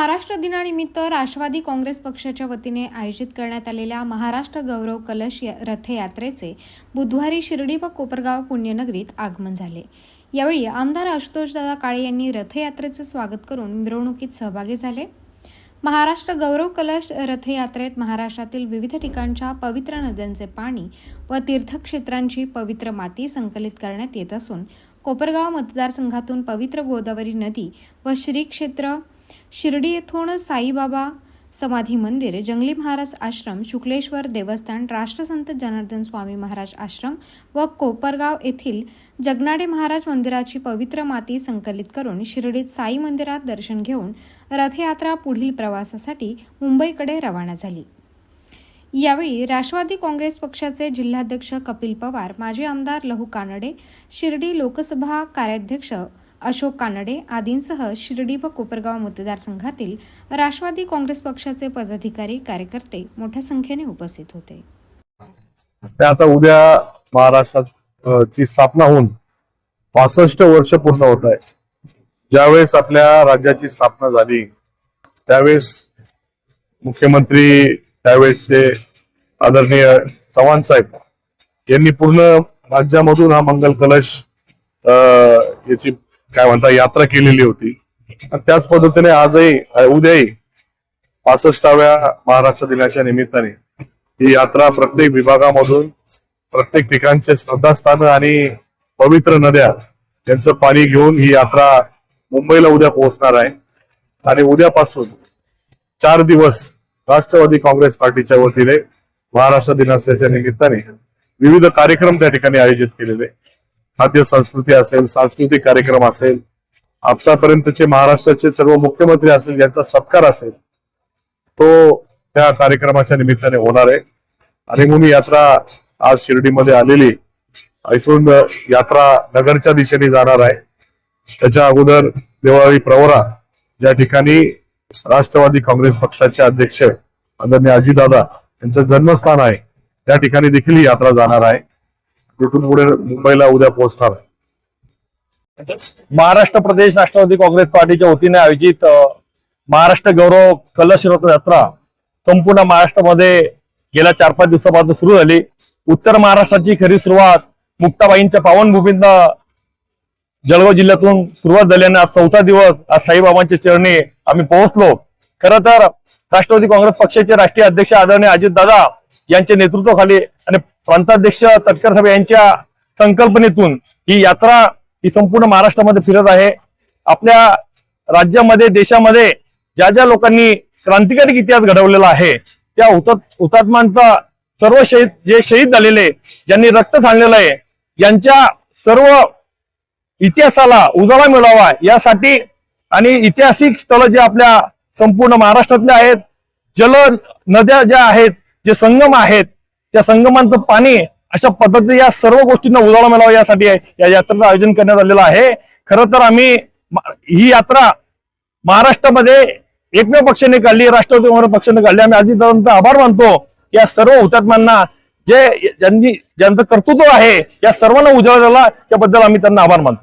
महाराष्ट्र दिनानिमित्त राष्ट्रवादी काँग्रेस पक्षाच्या वतीने आयोजित करण्यात आलेल्या महाराष्ट्र गौरव कलश रथयात्रेचे बुधवारी शिर्डी व कोपरगाव पुण्यनगरीत आगमन झाले. यावेळी आमदार आशुतोषदादा काळे यांनी रथयात्रेचे स्वागत करून मिरवणुकीत सहभागी झाले. महाराष्ट्र गौरव कलश रथयात्रेत महाराष्ट्रातील विविध ठिकाणच्या पवित्र नद्यांचे पाणी व तीर्थक्षेत्रांची पवित्र माती संकलित करण्यात येत असून कोपरगाव मतदारसंघातून पवित्र गोदावरी नदी व श्री क्षेत्र शिर्डी येथून साईबाबा समाधी मंदिर जंगली महाराज आश्रम शुक्लेश्वर देवस्थान राष्ट्रसंत जनार्दन स्वामी महाराज आश्रम व कोपरगाव येथील जगनाडे महाराज मंदिराची पवित्र माती संकलित करून शिर्डीत साई मंदिरात दर्शन घेऊन रथयात्रा पुढील प्रवासासाठी मुंबईकडे रवाना झाली. यावेळी राष्ट्रवादी काँग्रेस पक्षाचे जिल्हाध्यक्ष कपिल पवार माजी आमदार लहू कानडे शिर्डी लोकसभा कार्याध्यक्ष अशोक कानडे आदींसह शिर्डी व कोपरगाव मतदारसंघातील राष्ट्रवादी काँग्रेस पक्षाचे पदाधिकारी कार्यकर्ते मोठ्या संख्येने उपस्थित होते. आता उद्या महाराष्ट्रात ची स्थापना होऊन पासष्ट वर्ष पूर्ण होत आहे. ज्यावेळेस आपल्या राज्याची स्थापना झाली त्यावेळेस मुख्यमंत्री त्यावेळेसचे आदरणीय चव्हाण साहेब यांनी पूर्ण राज्यामधून हा मंगल कलश याची काय म्हणता यात्रा केलेली होती. त्याच पद्धतीने आजही उद्याही पासष्टाव्या महाराष्ट्र दिनाच्या निमित्ताने ही यात्रा प्रत्येक विभागामधून प्रत्येक ठिकाणचे श्रद्धास्थान आणि पवित्र नद्या यांचं पाणी घेऊन ही यात्रा मुंबईला उद्या पोहोचणार आहे. आणि उद्यापासून चार दिवस राष्ट्रवादी काँग्रेस पार्टीच्या वतीने महाराष्ट्र दिनाच्या निमित्ताने विविध कार्यक्रम त्या ठिकाणी आयोजित केलेले. खाद्य संस्कृती असेल सांस्कृतिक कार्यक्रम असेल आतापर्यंतचे महाराष्ट्राचे सर्व मुख्यमंत्री असेल ज्यांचा सत्कार असेल तो त्या कार्यक्रमाच्या निमित्ताने होणार आहे. आणि म्हणून यात्रा आज शिर्डीमध्ये आलेली इथून यात्रा नगरच्या दिशेने जाणार आहे. त्याच्या अगोदर देवळाली प्रवरा ज्या ठिकाणी राष्ट्रवादी काँग्रेस पक्षाचे अध्यक्ष आदरणीय अजितदादा यांचं जन्मस्थान आहे. त्या ठिकाणी देखील ही यात्रा जाणार आहे. तिथून पुढे मुंबईला उद्या पोहोचणार आहे. महाराष्ट्र प्रदेश राष्ट्रवादी काँग्रेस पार्टीच्या वतीने आयोजित महाराष्ट्र गौरव कलश रथ यात्रा संपूर्ण महाराष्ट्रामध्ये गेल्या चार पाच दिवसापासून सुरू झाली. उत्तर महाराष्ट्राची खरी सुरुवात मुक्ताबाईंच्या पावनभूमीतनं जळगाव जिल्ह्यातून सुरुवात झाली आणि आज चौथा दिवस आज साईबाबांच्या चरणी आम्ही पोहोचलो. खर तर राष्ट्रवादी काँग्रेस पक्षाचे राष्ट्रीय अध्यक्ष आदरणीय अजितदादा यांच्या नेतृत्वाखाली आणि प्रांताध्यक्ष तटकर साहेब यांच्या संकल्पनेतून ही यात्रा ही संपूर्ण महाराष्ट्रामध्ये फिरत आहे. आपल्या राज्यामध्ये देशामध्ये ज्या ज्या लोकांनी क्रांतिकारी इतिहास घडवलेला आहे त्या हुतात हुतात्मांचा सर्व शहीद जे शहीद झालेले ज्यांनी रक्त सांडलेलं आहे ज्यांच्या सर्व इतिहासाला उजाळा मिळावा यासाठी आणि ऐतिहासिक स्थळ जे आपल्या संपूर्ण महाराष्ट्रातले आहेत. जल नद्या ज्या आहेत जे संगम आहेत त्या संगमांचं पाणी अशा पद्धतीने या सर्व गोष्टींना उजाळा मिळावा यासाठी या यात्रेचं आयोजन करण्यात आलेलं आहे. खरं तर आम्ही ही यात्रा महाराष्ट्रामध्ये एकमेव पक्षाने काढली राष्ट्रवादी काँग्रेस पक्षाने काढली. आम्ही अजितदादांचा आभार मानतो या सर्व हुतात्म्यांना जे ज्यांनी ज्यांचं कर्तृत्व आहे या सर्वांना उजाळा झाला त्याबद्दल आम्ही त्यांना आभार मानतो.